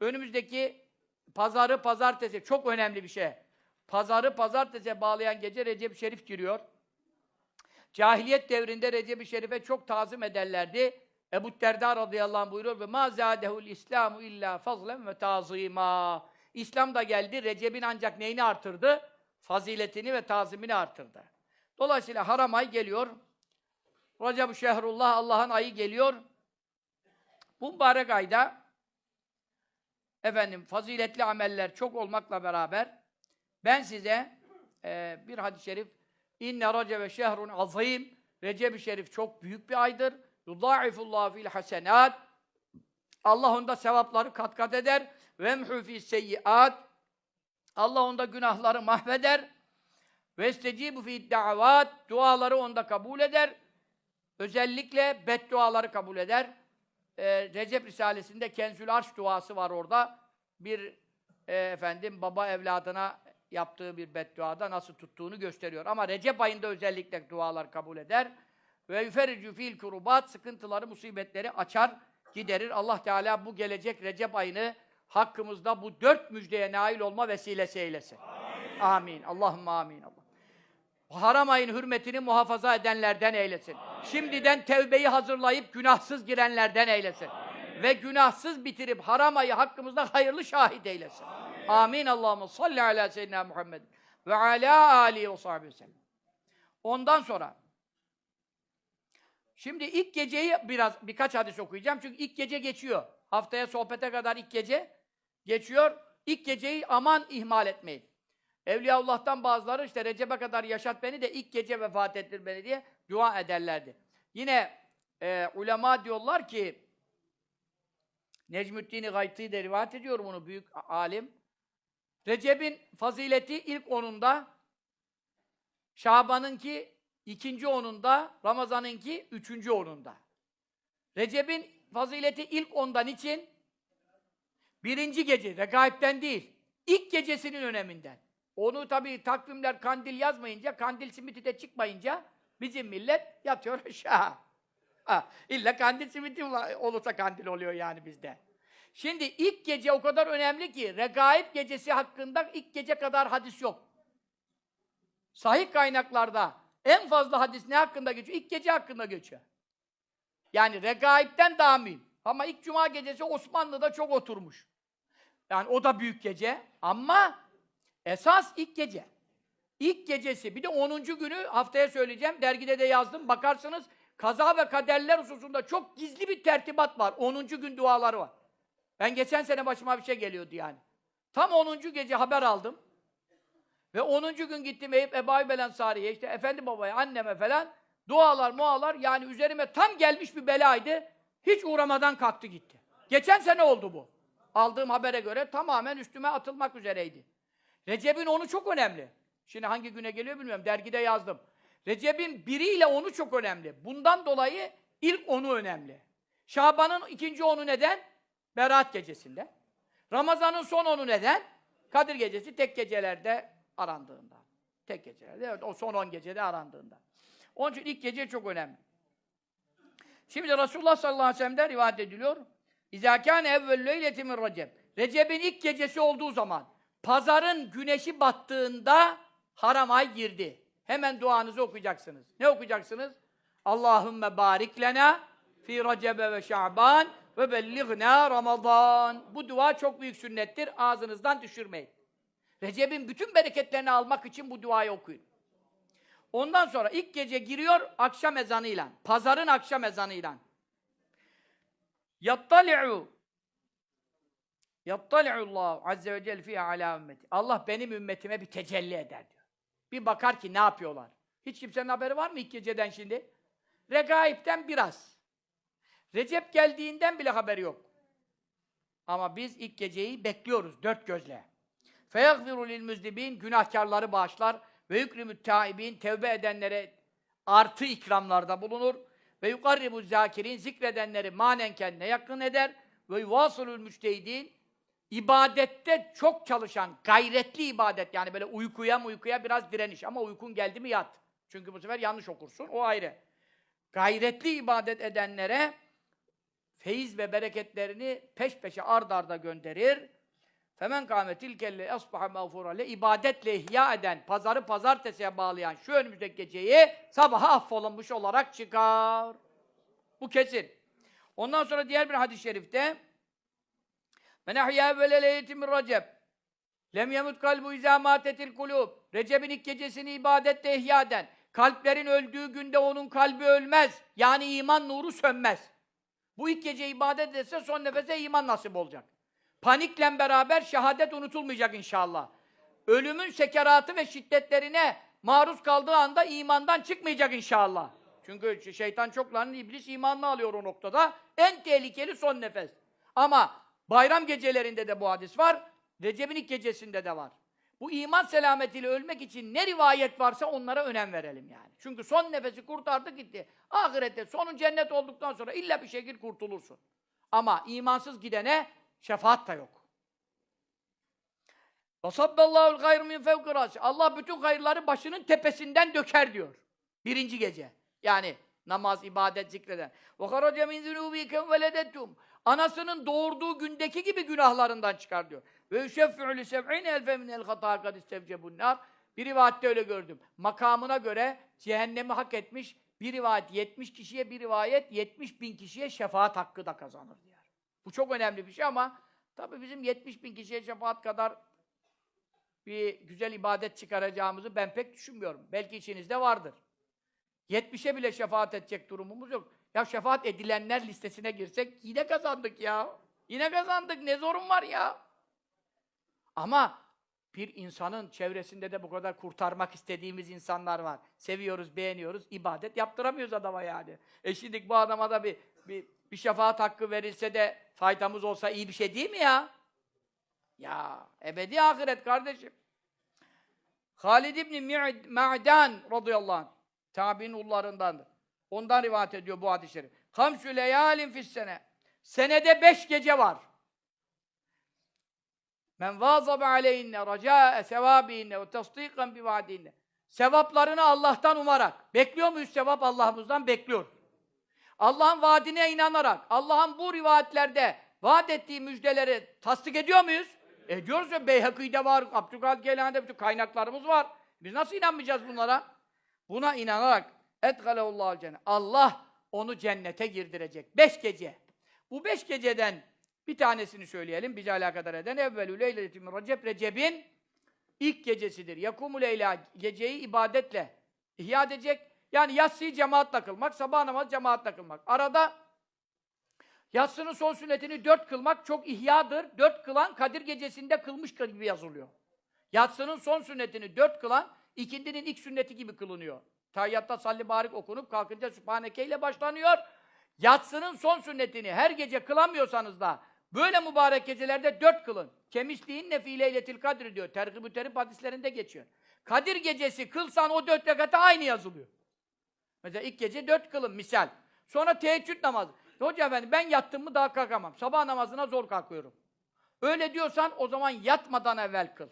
önümüzdeki pazarı pazartesi çok önemli bir şey. Pazarı pazartesiye bağlayan gece Recep Şerif giriyor. Cahiliyet devrinde Recep-i Şerif'e çok tazim ederlerdi. Ebu Derda radıyallahu anh buyuruyor ve ma zâdehul İslamu illa fazlen ve tazîmâ. İslam da geldi. Recep'in ancak neyini artırdı? Faziletini ve tazimini artırdı. Dolayısıyla haram ay geliyor. Recep-i Şehrullah Allah'ın ayı geliyor. Bu mübarek ayda efendim faziletli ameller çok olmakla beraber ben size e, bir hadis-i şerif İnne Recebe şehrun azim Recep-i Şerif çok büyük bir aydır. Yudâifullahu fil hasenat Allah onda sevapları kat kat eder. Ve emhü fis seyyiat Allah onda günahları mahveder. Ve estecibu fi davat duaları onda kabul eder. Özellikle bedduaları kabul eder. Ee, Recep Risalesi'nde Kenzül Arş duası var orada. Bir e, efendim baba evladına yaptığı bir bedduada nasıl tuttuğunu gösteriyor. Ama Recep ayında özellikle dualar kabul eder. Ve yüfericu fil kurubat sıkıntıları, musibetleri açar, giderir. Allah Teala bu gelecek Recep ayını hakkımızda bu dört müjdeye nail olma vesilesi eylesin. Amin. amin. Allahümme amin. Haram ayın hürmetini muhafaza edenlerden eylesin. Şimdiden tevbeyi hazırlayıp günahsız girenlerden eylesin. Ve günahsız bitirip haram ayı hakkımızda hayırlı şahit eylesin. Amin. Amin. Allahümme salli ala seyyidina Muhammed ve ala alihi ve sahbihi sellem. Ondan sonra Şimdi ilk geceyi biraz birkaç hadis okuyacağım çünkü ilk gece geçiyor. Haftaya sohbete kadar ilk gece geçiyor. İlk geceyi aman ihmal etmeyin. Evliyaullah'tan bazıları işte Recep'e kadar yaşat beni de ilk gece vefat ettir beni diye dua ederlerdi. Yine e, ulema diyorlar ki Necmüddin-i Gaytî de rivayet ediyor bunu büyük alim. Recep'in fazileti ilk onunda, Şaban'ınki ikinci onunda, Ramazan'ınki üçüncü onunda. Recep'in fazileti ilk ondan için birinci gece, regaipten değil, ilk gecesinin öneminden. Onu tabii takvimler kandil yazmayınca, kandil simiti de çıkmayınca bizim millet yatıyor aşağı. Ha, illa kandil simiti olursa kandil oluyor yani bizde. Şimdi ilk gece o kadar önemli ki, regaib gecesi hakkında ilk gece kadar hadis yok. Sahih kaynaklarda en fazla hadis ne hakkında geçiyor? İlk gece hakkında geçiyor. Yani regaipten daha mühim. Ama ilk cuma gecesi Osmanlı'da çok oturmuş. Yani o da büyük gece ama esas ilk gece. İlk gecesi. Bir de 10. günü haftaya söyleyeceğim. Dergide de yazdım. Bakarsınız kaza ve kaderler hususunda çok gizli bir tertibat var. 10. gün duaları var. Ben geçen sene başıma bir şey geliyordu yani. Tam 10. gece haber aldım. Ve 10. gün gittim Eyüp Ebu Belen Sariye, işte efendi babaya, anneme falan dualar, mualar yani üzerime tam gelmiş bir belaydı. Hiç uğramadan kalktı gitti. Geçen sene oldu bu. Aldığım habere göre tamamen üstüme atılmak üzereydi. Recep'in onu çok önemli. Şimdi hangi güne geliyor bilmiyorum. Dergide yazdım. Recep'in biriyle onu çok önemli. Bundan dolayı ilk onu önemli. Şaban'ın ikinci onu neden? Berat gecesinde. Ramazan'ın son onu neden? Kadir gecesi tek gecelerde arandığında. Tek gecelerde. Evet, o son on gecede arandığında. Onun için ilk gece çok önemli. Şimdi Resulullah sallallahu aleyhi ve sellem'den rivayet ediliyor. İzâ kâne evvel leyleti min Recep. Recep'in ilk gecesi olduğu zaman pazarın güneşi battığında haram ay girdi. Hemen duanızı okuyacaksınız. Ne okuyacaksınız? Allahümme barik lena fi Recebe ve Şaban ve bellighna Ramazan. Bu dua çok büyük sünnettir. Ağzınızdan düşürmeyin. Recep'in bütün bereketlerini almak için bu duayı okuyun. Ondan sonra ilk gece giriyor akşam ezanıyla. Pazarın akşam ezanıyla. Yattali'u Yattal'ullahu azze ve celle fi ala ümmeti. Allah benim ümmetime bir tecelli eder diyor. Bir bakar ki ne yapıyorlar. Hiç kimsenin haberi var mı ilk geceden şimdi? Regaib'den biraz. Recep geldiğinden bile haberi yok. Ama biz ilk geceyi bekliyoruz dört gözle. Feyagfiru lil müzdibin günahkarları bağışlar ve yükrimü taibin tevbe edenlere artı ikramlarda bulunur ve yukarribu zakirin zikredenleri manen kendine yakın eder ve yuvasulul müçtehidin ibadette çok çalışan, gayretli ibadet yani böyle uykuya uykuya biraz direniş ama uykun geldi mi yat. Çünkü bu sefer yanlış okursun, o ayrı. Gayretli ibadet edenlere feyiz ve bereketlerini peş peşe ard arda gönderir. Femen kâmetil kelle asbaha mağfura le ibadetle ihya eden, pazarı pazartesiye bağlayan şu önümüzdeki geceyi sabaha affolunmuş olarak çıkar. Bu kesin. Ondan sonra diğer bir hadis-i şerifte Men ahya evvele leyleti min recep lem yemut kalbu izâ matetil kulûb Recep'in ilk gecesini ibadetle ihya eden, kalplerin öldüğü günde onun kalbi ölmez. Yani iman nuru sönmez. Bu ilk gece ibadet etse son nefese iman nasip olacak. Panikle beraber şehadet unutulmayacak inşallah. Ölümün sekeratı ve şiddetlerine maruz kaldığı anda imandan çıkmayacak inşallah. Çünkü şeytan çoklarının iblis imanını alıyor o noktada. En tehlikeli son nefes. Ama Bayram gecelerinde de bu hadis var. Recep'in gecesinde de var. Bu iman selametiyle ölmek için ne rivayet varsa onlara önem verelim yani. Çünkü son nefesi kurtardı gitti. Ahirette sonun cennet olduktan sonra illa bir şekil kurtulursun. Ama imansız gidene şefaat da yok. Vasabballahu gayr min fevki Allah bütün hayırları başının tepesinden döker diyor. Birinci gece. Yani namaz, ibadet, zikreden. Ve karaca min zunubikum veledettum. Anasının doğurduğu gündeki gibi günahlarından çıkar diyor. Ve yüşeffi'u li seb'in elfe minel hatâ kad istevcebun nar. Bir rivayette öyle gördüm. Makamına göre cehennemi hak etmiş bir rivayet 70 kişiye bir rivayet 70 bin kişiye şefaat hakkı da kazanır diyor. Bu çok önemli bir şey ama tabii bizim 70 bin kişiye şefaat kadar bir güzel ibadet çıkaracağımızı ben pek düşünmüyorum. Belki içinizde vardır. 70'e bile şefaat edecek durumumuz yok. Ya şefaat edilenler listesine girsek yine kazandık ya. Yine kazandık. Ne zorun var ya? Ama bir insanın çevresinde de bu kadar kurtarmak istediğimiz insanlar var. Seviyoruz, beğeniyoruz, ibadet yaptıramıyoruz adama yani. E şimdi bu adama da bir, bir, bir şefaat hakkı verilse de faydamız olsa iyi bir şey değil mi ya? Ya ebedi ahiret kardeşim. Halid İbni Ma'dan radıyallahu anh tabi'in ullarındandır. Ondan rivayet ediyor bu hadisleri. Hamsü leyalin fis sene. Senede beş gece var. Men vâzabe aleyhinne racâe sevâbihinne ve tasdîkan bi vaadinne. Sevaplarını Allah'tan umarak. Bekliyor muyuz sevap Allah'ımızdan? Bekliyor. Allah'ın vaadine inanarak, Allah'ın bu rivayetlerde vaat ettiği müjdeleri tasdik ediyor muyuz? Ediyoruz ya Beyhakî'de var, Abdülkadir Geylani'de bütün kaynaklarımız var. Biz nasıl inanmayacağız bunlara? Buna inanarak etgalehullahu cennet. Allah onu cennete girdirecek. Beş gece. Bu beş geceden bir tanesini söyleyelim bize alakadar eden. Evvelü leyletin min recep Recep'in ilk gecesidir. Yakumu leyla geceyi ibadetle ihya edecek. Yani yatsıyı cemaatle kılmak, sabah namazı cemaatle kılmak. Arada yatsının son sünnetini dört kılmak çok ihyadır. Dört kılan Kadir gecesinde kılmış gibi yazılıyor. Yatsının son sünnetini dört kılan ikindinin ilk sünneti gibi kılınıyor. Tayyatta salli barik okunup kalkınca Sübhaneke ile başlanıyor. Yatsının son sünnetini her gece kılamıyorsanız da böyle mübarek gecelerde dört kılın. Kemisliğin nefi leyletil kadri diyor. Tergib-ü hadislerinde geçiyor. Kadir gecesi kılsan o dört rekata aynı yazılıyor. Mesela ilk gece dört kılın misal. Sonra teheccüd namazı. Hoca efendi ben yattım mı daha kalkamam. Sabah namazına zor kalkıyorum. Öyle diyorsan o zaman yatmadan evvel kıl.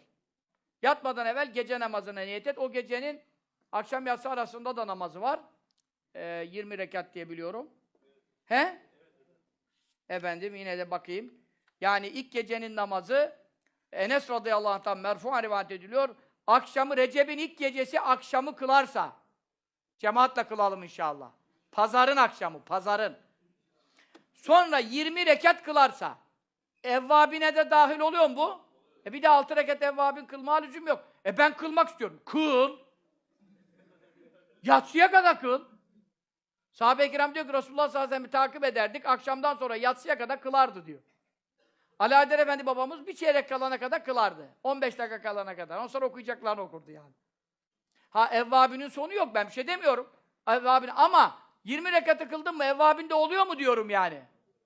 Yatmadan evvel gece namazına niyet et. O gecenin akşam yatsı arasında da namazı var. Ee, 20 rekat diye biliyorum. He? Efendim yine de bakayım. Yani ilk gecenin namazı Enes radıyallahu anh'tan merfu'a rivayet ediliyor. Akşamı Recep'in ilk gecesi akşamı kılarsa cemaatle kılalım inşallah. Pazarın akşamı, pazarın. Sonra 20 rekat kılarsa evvabine de dahil oluyor mu bu? E bir de 6 rekat evvabin kılma lüzum yok. E ben kılmak istiyorum. Kıl. Yatsıya kadar kıl. Sahabe-i kiram diyor ki Resulullah sallallahu aleyhi ve sellem'i takip ederdik. Akşamdan sonra yatsıya kadar kılardı diyor. Adel Efendi babamız bir çeyrek kalana kadar kılardı. 15 dakika kalana kadar. Ondan sonra okuyacaklarını okurdu yani. Ha evvabinin sonu yok ben bir şey demiyorum. Evvabin ama 20 rekatı kıldın mı evvabinde oluyor mu diyorum yani.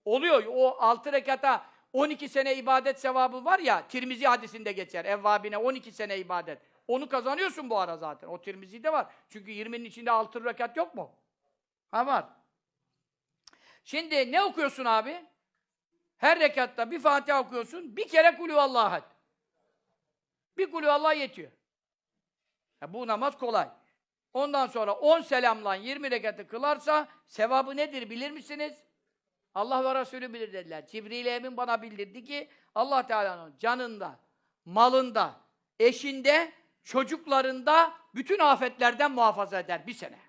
Oluyor. O 6 rekata 12 sene ibadet sevabı var ya Tirmizi hadisinde geçer. Evvabine 12 sene ibadet. Onu kazanıyorsun bu ara zaten. O Tirmizi'de var. Çünkü 20'nin içinde 6 rekat yok mu? Ha var. Şimdi ne okuyorsun abi? Her rekatta bir Fatiha okuyorsun, bir kere kulü Allah Bir kulü Allah yetiyor. Ya bu namaz kolay. Ondan sonra 10 selamla 20 rekatı kılarsa sevabı nedir bilir misiniz? Allah ve Resulü bilir dediler. Cibril Emin bana bildirdi ki Allah Teala'nın canında, malında, eşinde, çocuklarında bütün afetlerden muhafaza eder bir sene.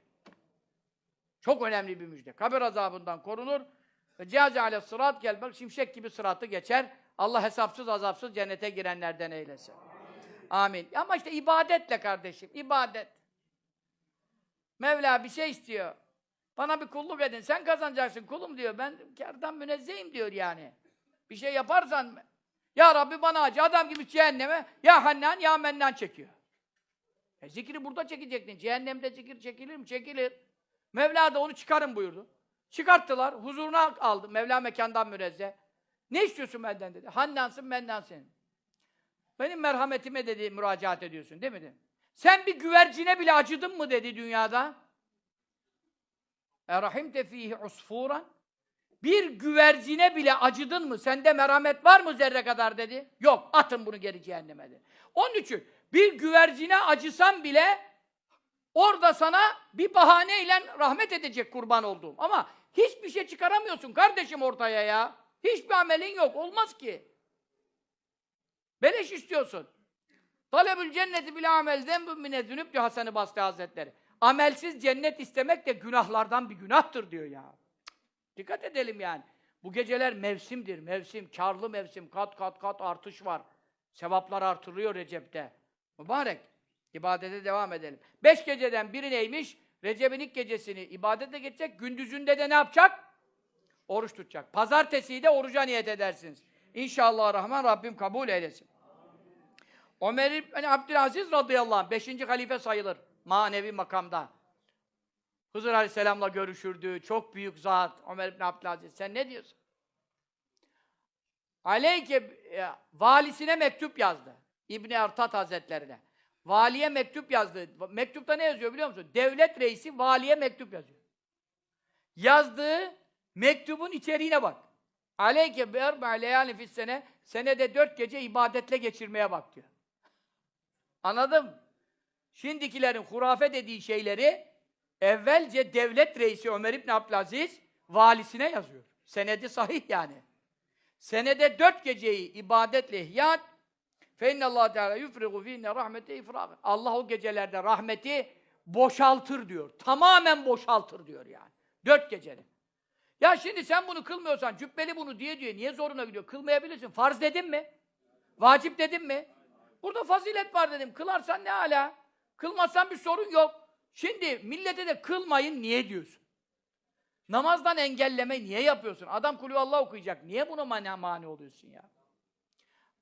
Çok önemli bir müjde. Kabir azabından korunur. Ve cihaze ale sırat gel bak şimşek gibi sıratı geçer. Allah hesapsız azapsız cennete girenlerden eylesin. Amin. Ama işte ibadetle kardeşim, ibadet. Mevla bir şey istiyor. Bana bir kulluk edin. Sen kazanacaksın kulum diyor. Ben kârdan münezzehim diyor yani. Bir şey yaparsan ya Rabbi bana acı. Adam gibi cehenneme ya Hannan ya Mennan çekiyor. E zikri burada çekecektin. Cehennemde zikir çekilir mi? Çekilir. Mevla da onu çıkarın buyurdu. Çıkarttılar. Huzuruna aldı. Mevla mekandan münezzeh. Ne istiyorsun benden dedi. Hannansın mennansın. Benim merhametime dedi müracaat ediyorsun değil mi dedi. Sen bir güvercine bile acıdın mı dedi dünyada. Erahimte fihi usfuran. Bir güvercine bile acıdın mı? Sende merhamet var mı zerre kadar dedi. Yok, atın bunu geri cehenneme dedi. Onun için bir güvercine acısan bile orada sana bir bahaneyle rahmet edecek kurban olduğum. Ama hiçbir şey çıkaramıyorsun kardeşim ortaya ya. Hiçbir amelin yok. Olmaz ki. Beleş istiyorsun. Talebül cenneti bile amelden bu mine diyor Hasan-ı Basri Hazretleri. Amelsiz cennet istemek de günahlardan bir günahtır diyor ya. Dikkat edelim yani. Bu geceler mevsimdir, mevsim, karlı mevsim, kat kat kat artış var. Sevaplar artırıyor Recep'te. Mübarek. İbadete devam edelim. Beş geceden biri neymiş? Recep'in ilk gecesini ibadete geçecek, gündüzünde de ne yapacak? Oruç tutacak. Pazartesiyi de oruca niyet edersiniz. İnşallah Rahman Rabbim kabul eylesin. Ömer İbni Abdülaziz radıyallahu anh, beşinci halife sayılır manevi makamda. Hızır Aleyhisselam'la görüşürdü. Çok büyük zat Ömer İbni Abdülaziz. Sen ne diyorsun? Aleyke e, valisine mektup yazdı. İbni Ertat Hazretlerine. Valiye mektup yazdı. Mektupta ne yazıyor biliyor musun? Devlet reisi valiye mektup yazıyor. Yazdığı mektubun içeriğine bak. Aleyke bi erba leyalin fis sene senede dört gece ibadetle geçirmeye bak diyor. Anladın mı? Şimdikilerin hurafe dediği şeyleri evvelce devlet reisi Ömer İbni Abdülaziz valisine yazıyor. Senedi sahih yani. Senede dört geceyi ibadetle ihyat fe Allah Teala yufrigu fîne rahmete ifrâgın. Allah o gecelerde rahmeti boşaltır diyor. Tamamen boşaltır diyor yani. Dört gecede. Ya şimdi sen bunu kılmıyorsan, cübbeli bunu diye diyor, niye zoruna gidiyor? Kılmayabilirsin. Farz dedim mi? Vacip dedim mi? Burada fazilet var dedim. Kılarsan ne ala? Kılmazsan bir sorun yok. Şimdi millete de kılmayın niye diyorsun? Namazdan engelleme niye yapıyorsun? Adam kulü Allah okuyacak. Niye buna mani, mani oluyorsun ya?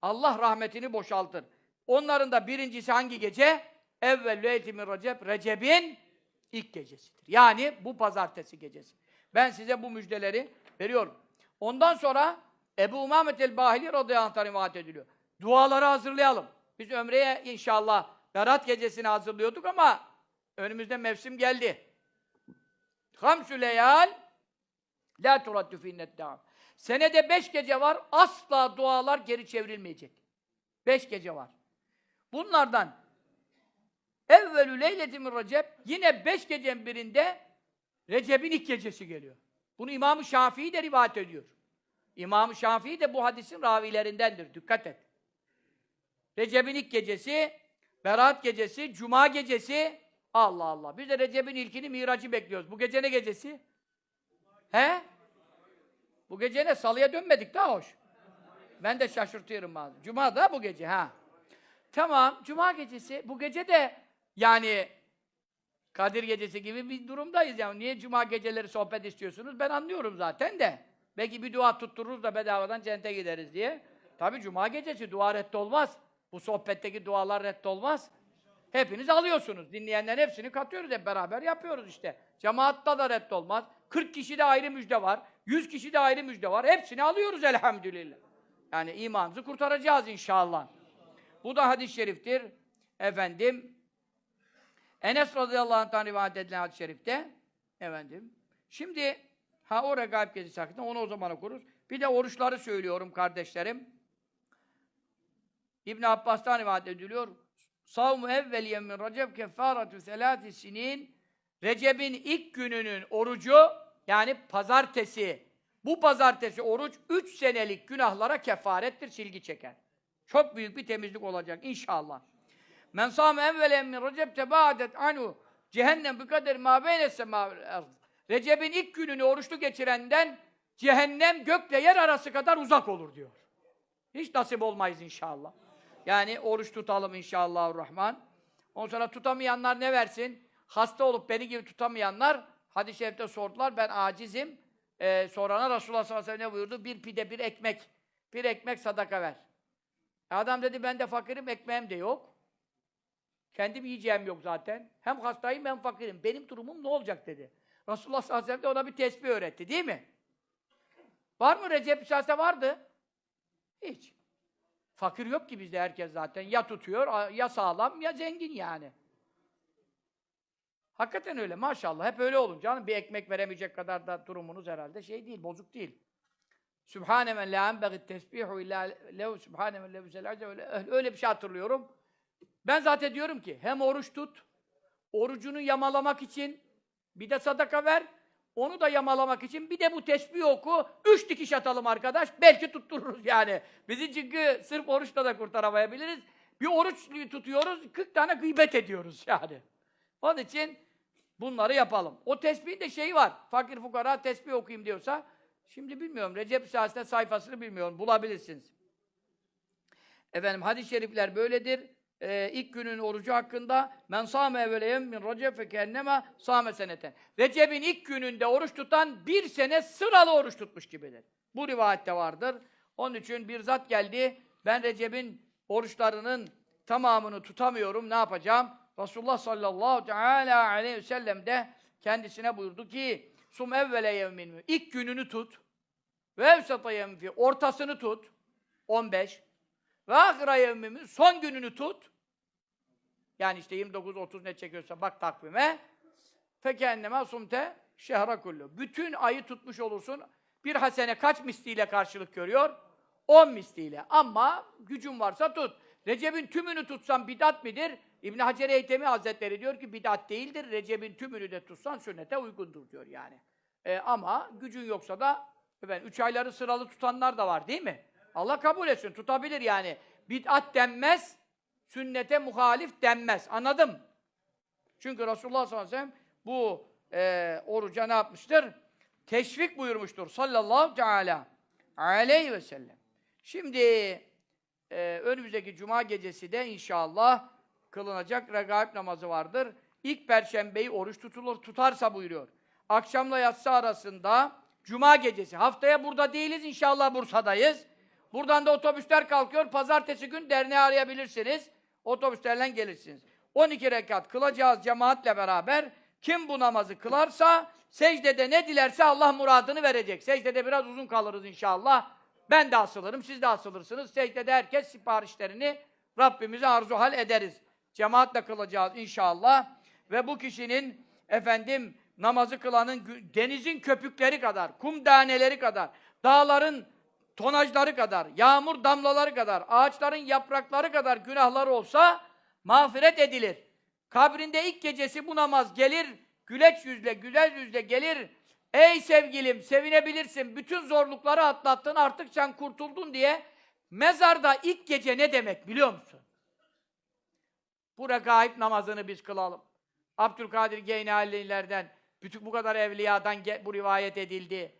Allah rahmetini boşaltır. Onların da birincisi hangi gece? Evvel leytimin recep, Recep'in ilk gecesidir. Yani bu pazartesi gecesi. Ben size bu müjdeleri veriyorum. Ondan sonra Ebu Umamet el-Bahili radıyallahu anh rivayet ediliyor. Duaları hazırlayalım. Biz ömreye inşallah Berat gecesini hazırlıyorduk ama önümüzde mevsim geldi. Hamsü leyal la turaddu finnet devam. Senede beş gece var, asla dualar geri çevrilmeyecek. Beş gece var. Bunlardan evvelü leyletimin recep yine beş gecenin birinde Recep'in ilk gecesi geliyor. Bunu İmam-ı Şafii de rivayet ediyor. İmam-ı Şafii de bu hadisin ravilerindendir. Dikkat et. Recep'in ilk gecesi, Berat gecesi, Cuma gecesi. Allah Allah. Biz de Recep'in ilkini Mirac'ı bekliyoruz. Bu gece ne gecesi? He? Bu gece ne? Salıya dönmedik daha hoş. Ben de şaşırtıyorum bazen. Cuma da bu gece ha. Tamam, Cuma gecesi. Bu gece de yani Kadir gecesi gibi bir durumdayız yani. Niye cuma geceleri sohbet istiyorsunuz? Ben anlıyorum zaten de. Belki bir dua tuttururuz da bedavadan cennete gideriz diye. Tabi cuma gecesi dua reddolmaz. Bu sohbetteki dualar reddolmaz. Hepiniz alıyorsunuz. Dinleyenlerin hepsini katıyoruz. Hep beraber yapıyoruz işte. Cemaatta da reddolmaz. 40 kişi de ayrı müjde var. 100 kişi de ayrı müjde var. Hepsini alıyoruz elhamdülillah. Yani imanımızı kurtaracağız inşallah. Bu da hadis-i şeriftir. Efendim, Enes radıyallahu anh'tan rivayet edilen hadis-i şerifte efendim. Şimdi ha o regaib gecesi hakkında onu o zaman okuruz. Bir de oruçları söylüyorum kardeşlerim. İbn Abbas'tan rivayet ediliyor. Savmu evvel yemin recep kefaratu selati sinin Recep'in ilk gününün orucu yani pazartesi Bu pazartesi oruç 3 senelik günahlara kefarettir, silgi çeker. Çok büyük bir temizlik olacak inşallah. Men sâme evvelen min recep tebâdet anu cehennem bi kader mâ beyne. Recep'in ilk gününü oruçlu geçirenden cehennem gökle yer arası kadar uzak olur diyor. Hiç nasip olmayız inşallah. Yani oruç tutalım inşallahurrahman. Ondan sonra tutamayanlar ne versin? Hasta olup beni gibi tutamayanlar hadis-i şerifte sordular. Ben acizim. Ee, sorana Resulullah sallallahu aleyhi ve sellem ne buyurdu? Bir pide, bir ekmek. Bir ekmek sadaka ver. Adam dedi ben de fakirim, ekmeğim de yok. Kendim yiyeceğim yok zaten. Hem hastayım hem fakirim. Benim durumum ne olacak dedi. Resulullah sallallahu aleyhi ve sellem de ona bir tesbih öğretti değil mi? Var mı Recep Şahs'ta vardı? Hiç. Fakir yok ki bizde herkes zaten. Ya tutuyor, ya sağlam, ya zengin yani. Hakikaten öyle maşallah. Hep öyle olun canım. Bir ekmek veremeyecek kadar da durumunuz herhalde şey değil, bozuk değil. Sübhane men la enbegit tesbihu illa lehu sübhane men lehu öyle, öyle bir şey hatırlıyorum. Ben zaten diyorum ki hem oruç tut, orucunu yamalamak için bir de sadaka ver, onu da yamalamak için bir de bu tesbih oku, üç dikiş atalım arkadaş, belki tuttururuz yani. Bizi çünkü sırf oruçla da kurtaramayabiliriz. Bir oruç tutuyoruz, 40 tane gıybet ediyoruz yani. Onun için bunları yapalım. O tesbihin de şeyi var, fakir fukara tesbih okuyayım diyorsa, şimdi bilmiyorum, Recep Siyasete sayfasını bilmiyorum, bulabilirsiniz. Efendim hadis-i şerifler böyledir e, ilk günün orucu hakkında men sâme evveleyem min recep fe kennema sâme seneten. Recep'in ilk gününde oruç tutan bir sene sıralı oruç tutmuş gibidir. Bu rivayette vardır. Onun için bir zat geldi. Ben Recep'in oruçlarının tamamını tutamıyorum. Ne yapacağım? Resulullah sallallahu teala aleyhi ve sellem de kendisine buyurdu ki sum evvele yevmin ilk gününü tut ve evsata yevmin ortasını tut 15 ve ahira yevmimin son gününü tut. Yani işte 29-30 ne çekiyorsa bak takvime. Fekenneme sumte şehra kullu. Bütün ayı tutmuş olursun. Bir hasene kaç misliyle karşılık görüyor? 10 misliyle. Ama gücün varsa tut. Recep'in tümünü tutsan bidat midir? İbn Hacer Eytemi Hazretleri diyor ki bidat değildir. Recep'in tümünü de tutsan sünnete uygundur diyor yani. E, ama gücün yoksa da ben üç ayları sıralı tutanlar da var değil mi? Allah kabul etsin. Tutabilir yani. Bid'at denmez, sünnete muhalif denmez. Anladım. Çünkü Resulullah sallallahu aleyhi ve sellem bu e, oruca ne yapmıştır? Teşvik buyurmuştur. Sallallahu teala aleyhi ve sellem. Şimdi e, önümüzdeki cuma gecesi de inşallah kılınacak regaib namazı vardır. İlk perşembeyi oruç tutulur, tutarsa buyuruyor. Akşamla yatsı arasında cuma gecesi. Haftaya burada değiliz inşallah Bursa'dayız. Buradan da otobüsler kalkıyor. Pazartesi gün derneği arayabilirsiniz. Otobüslerle gelirsiniz. 12 rekat kılacağız cemaatle beraber. Kim bu namazı kılarsa secdede ne dilerse Allah muradını verecek. Secdede biraz uzun kalırız inşallah. Ben de asılırım, siz de asılırsınız. Secdede herkes siparişlerini Rabbimize arzu hal ederiz. Cemaatle kılacağız inşallah. Ve bu kişinin efendim namazı kılanın denizin köpükleri kadar, kum taneleri kadar, dağların tonajları kadar, yağmur damlaları kadar, ağaçların yaprakları kadar günahlar olsa mağfiret edilir. Kabrinde ilk gecesi bu namaz gelir, güleç yüzle, güzel yüzle gelir. Ey sevgilim, sevinebilirsin. Bütün zorlukları atlattın, artık sen kurtuldun diye. Mezarda ilk gece ne demek biliyor musun? Bu regaib namazını biz kılalım. Abdülkadir Geynalilerden, bütün bu kadar evliyadan bu rivayet edildi.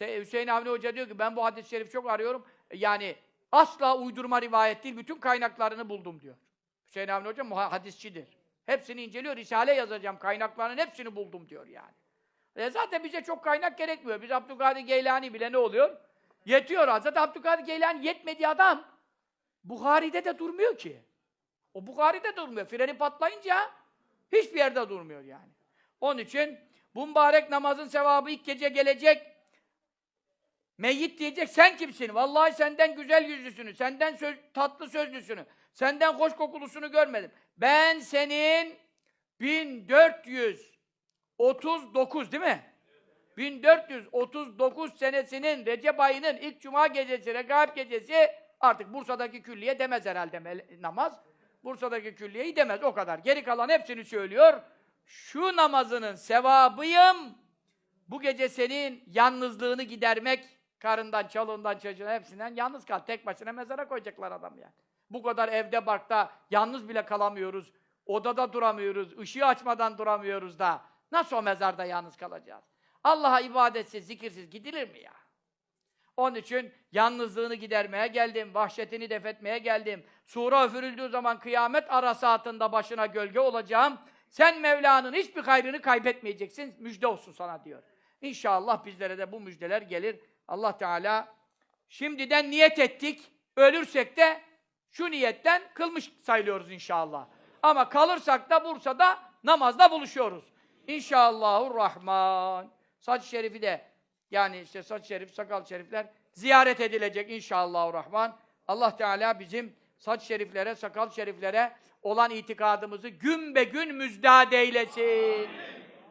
Hüseyin Avni Hoca diyor ki ben bu hadis-i şerif çok arıyorum. Yani asla uydurma rivayet değil. Bütün kaynaklarını buldum diyor. Hüseyin Avni Hoca hadisçidir. Hepsini inceliyor. Risale yazacağım. Kaynaklarının hepsini buldum diyor yani. E zaten bize çok kaynak gerekmiyor. Biz Abdülkadir Geylani bile ne oluyor? Yetiyor. Zaten Abdülkadir Geylani yetmediği adam Bukhari'de de durmuyor ki. O Bukhari'de durmuyor. Freni patlayınca hiçbir yerde durmuyor yani. Onun için bu mübarek namazın sevabı ilk gece gelecek. Meyyit diyecek, sen kimsin? Vallahi senden güzel yüzlüsünü, senden söz, tatlı sözlüsünü, senden hoş kokulusunu görmedim. Ben senin 1439 değil mi? 1439 senesinin Recep ayının ilk cuma gecesi, Regaib gecesi artık Bursa'daki külliye demez herhalde namaz. Bursa'daki külliyeyi demez o kadar. Geri kalan hepsini söylüyor. Şu namazının sevabıyım Bu gece senin yalnızlığını gidermek, karından, çoluğundan, çocuğundan hepsinden yalnız kal. Tek başına mezara koyacaklar adam yani. Bu kadar evde barkta yalnız bile kalamıyoruz. Odada duramıyoruz. ışığı açmadan duramıyoruz da. Nasıl o mezarda yalnız kalacağız? Allah'a ibadetsiz, zikirsiz gidilir mi ya? Onun için yalnızlığını gidermeye geldim, vahşetini defetmeye geldim. Sura üfürüldüğü zaman kıyamet ara saatinde başına gölge olacağım. Sen Mevla'nın hiçbir hayrını kaybetmeyeceksin. Müjde olsun sana diyor. İnşallah bizlere de bu müjdeler gelir. Allah Teala şimdiden niyet ettik. Ölürsek de şu niyetten kılmış sayılıyoruz inşallah. Ama kalırsak da Bursa'da namazda buluşuyoruz. İnşallahurrahman. Saç şerifi de yani işte saç şerif, sakal şerifler ziyaret edilecek inşallahurrahman. Allah Teala bizim saç şeriflere, sakal şeriflere olan itikadımızı gün be gün müjdat eylesin.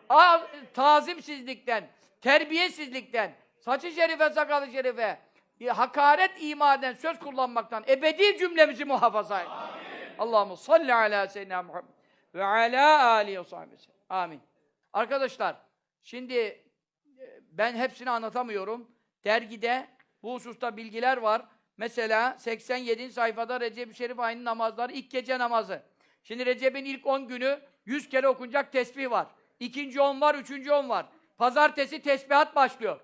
A- Tazimsizlikten, terbiyesizlikten, saçı şerife, sakalı şerife, e, hakaret imaden söz kullanmaktan ebedi cümlemizi muhafaza et. Allahu salli ala seyyidina Muhammed ve ala alihi ve sahbihi. Amin. Arkadaşlar, şimdi ben hepsini anlatamıyorum. Dergide bu hususta bilgiler var. Mesela 87. sayfada Recep-i Şerif ayının namazları ilk gece namazı. Şimdi Recep'in ilk 10 günü 100 kere okunacak tesbih var. İkinci 10 var, üçüncü 10 var. Pazartesi tesbihat başlıyor.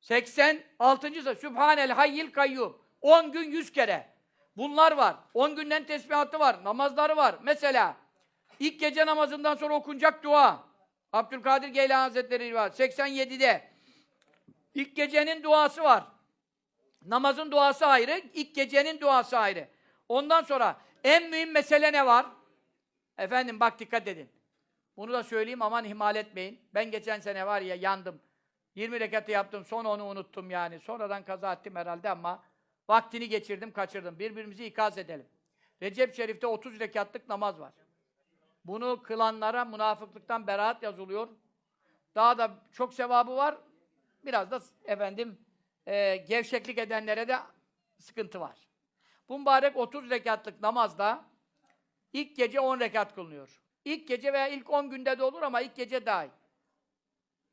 86. sayfa Sübhanel Hayyil Kayyum. 10 gün 100 kere. Bunlar var. 10 günden tesbihatı var, namazları var. Mesela ilk gece namazından sonra okunacak dua. Abdülkadir Geylani Hazretleri var. 87'de. İlk gecenin duası var. Namazın duası ayrı, ilk gecenin duası ayrı. Ondan sonra en mühim mesele ne var? Efendim bak dikkat edin. Bunu da söyleyeyim aman ihmal etmeyin. Ben geçen sene var ya yandım. 20 rekatı yaptım, son onu unuttum yani. Sonradan kaza ettim herhalde ama vaktini geçirdim, kaçırdım. Birbirimizi ikaz edelim. Recep Şerif'te 30 rekatlık namaz var. Bunu kılanlara münafıklıktan beraat yazılıyor. Daha da çok sevabı var. Biraz da efendim e, gevşeklik edenlere de sıkıntı var. Bu mübarek 30 rekatlık namazda ilk gece 10 rekat kılınıyor. İlk gece veya ilk 10 günde de olur ama ilk gece dahil.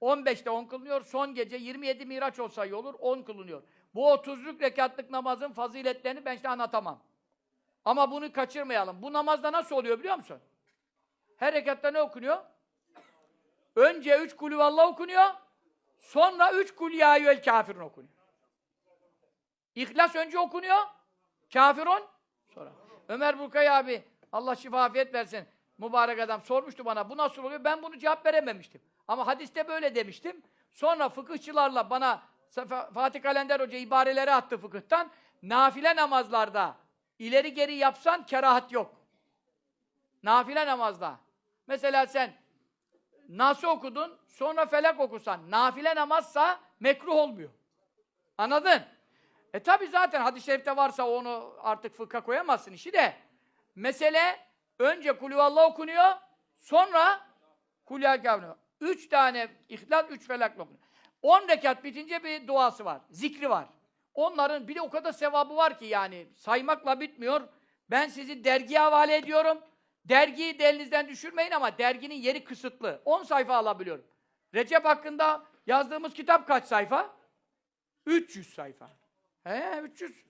15'te 10 kılınıyor. Son gece 27 Miraç olsa iyi olur. 10 kılınıyor. Bu 30'luk rekatlık namazın faziletlerini ben işte anlatamam. Ama bunu kaçırmayalım. Bu namazda nasıl oluyor biliyor musun? Her rekatta ne okunuyor? Önce üç kulüvallah okunuyor. Sonra üç kul ya eyyühel kafirun okunuyor. İhlas önce okunuyor. Kafirun sonra. Ömer Burkay abi Allah şifa afiyet versin. Mübarek adam sormuştu bana bu nasıl oluyor? Ben bunu cevap verememiştim. Ama hadiste böyle demiştim. Sonra fıkıhçılarla bana Fa- Fatih Kalender Hoca ibareleri attı fıkıhtan. Nafile namazlarda ileri geri yapsan kerahat yok. Nafile namazda. Mesela sen Nas'ı okudun, sonra felak okusan, nafile namazsa mekruh olmuyor. Anladın? E tabi zaten hadis-i şerifte varsa onu artık fıkha koyamazsın işi de. Mesele önce kulüvallah okunuyor, sonra kulüyel kavnuyor. Üç tane ihlas, üç felak okunuyor. On rekat bitince bir duası var, zikri var. Onların bir de o kadar sevabı var ki yani saymakla bitmiyor. Ben sizi dergiye havale ediyorum. Dergiyi de elinizden düşürmeyin ama derginin yeri kısıtlı. 10 sayfa alabiliyorum. Recep hakkında yazdığımız kitap kaç sayfa? 300 sayfa. He 300.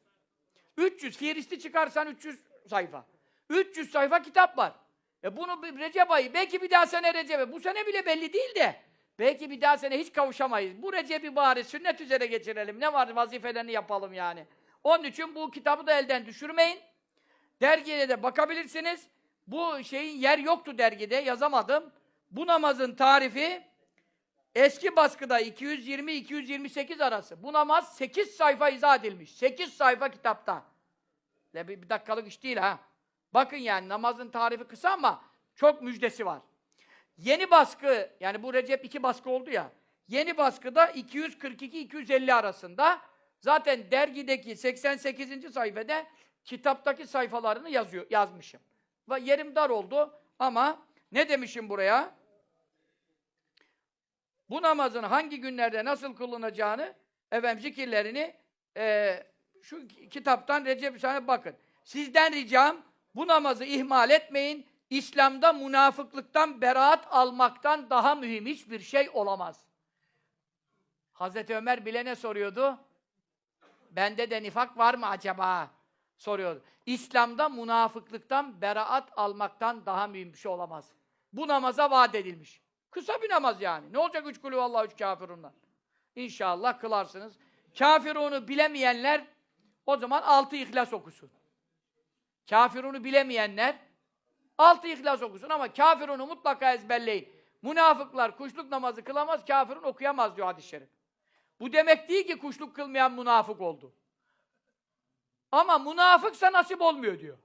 300. Fihristi çıkarsan 300 sayfa. 300 sayfa kitap var. E bunu bir Recep ayı, belki bir daha sene Recep'e, bu sene bile belli değil de, belki bir daha sene hiç kavuşamayız. Bu Recep'i bari sünnet üzere geçirelim. Ne var vazifelerini yapalım yani. Onun için bu kitabı da elden düşürmeyin. Dergiye de bakabilirsiniz. Bu şeyin yer yoktu dergide, yazamadım. Bu namazın tarifi eski baskıda 220-228 arası. Bu namaz 8 sayfa izah edilmiş. 8 sayfa kitapta. Ne bir, bir dakikalık iş değil ha. Bakın yani namazın tarifi kısa ama çok müjdesi var. Yeni baskı, yani bu Recep iki baskı oldu ya. Yeni baskıda 242-250 arasında. Zaten dergideki 88. sayfada kitaptaki sayfalarını yazıyor, yazmışım. Yerim dar oldu ama ne demişim buraya? Bu namazın hangi günlerde nasıl kılınacağını, efendim zikirlerini e, şu kitaptan Recep Hüseyin'e bakın. Sizden ricam bu namazı ihmal etmeyin. İslam'da münafıklıktan beraat almaktan daha mühim hiçbir şey olamaz. Hazreti Ömer bile ne soruyordu? Bende de nifak var mı acaba? Soruyordu. İslam'da münafıklıktan beraat almaktan daha mühim bir şey olamaz. Bu namaza vaat edilmiş. Kısa bir namaz yani. Ne olacak üç kulü Allah üç kafirundan? İnşallah kılarsınız. Kafirunu bilemeyenler o zaman altı ihlas okusun. Kafirunu bilemeyenler altı ihlas okusun ama kafirunu mutlaka ezberleyin. Münafıklar kuşluk namazı kılamaz, kafirun okuyamaz diyor hadis-i şerif. Bu demek değil ki kuşluk kılmayan münafık oldu. Ama münafıksa nasip olmuyor diyor.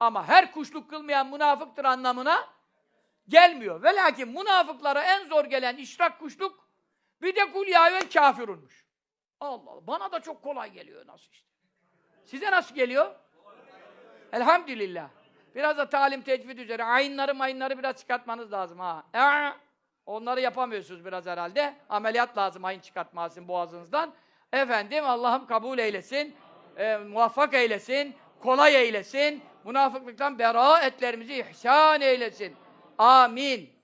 Ama her kuşluk kılmayan münafıktır anlamına gelmiyor. Ve lakin münafıklara en zor gelen işrak kuşluk bir de kul ya kafirunmuş. Allah Allah. Bana da çok kolay geliyor nasıl işte. Size nasıl geliyor? Elhamdülillah. Biraz da talim tecvid üzere. Ayınları mayınları biraz çıkartmanız lazım ha. Ee, onları yapamıyorsunuz biraz herhalde. Ameliyat lazım ayın çıkartmasın boğazınızdan. Efendim Allah'ım kabul eylesin. E, muvaffak eylesin. Kolay eylesin. Münafıklıktan bera etlerimizi ihsan eylesin. Amin.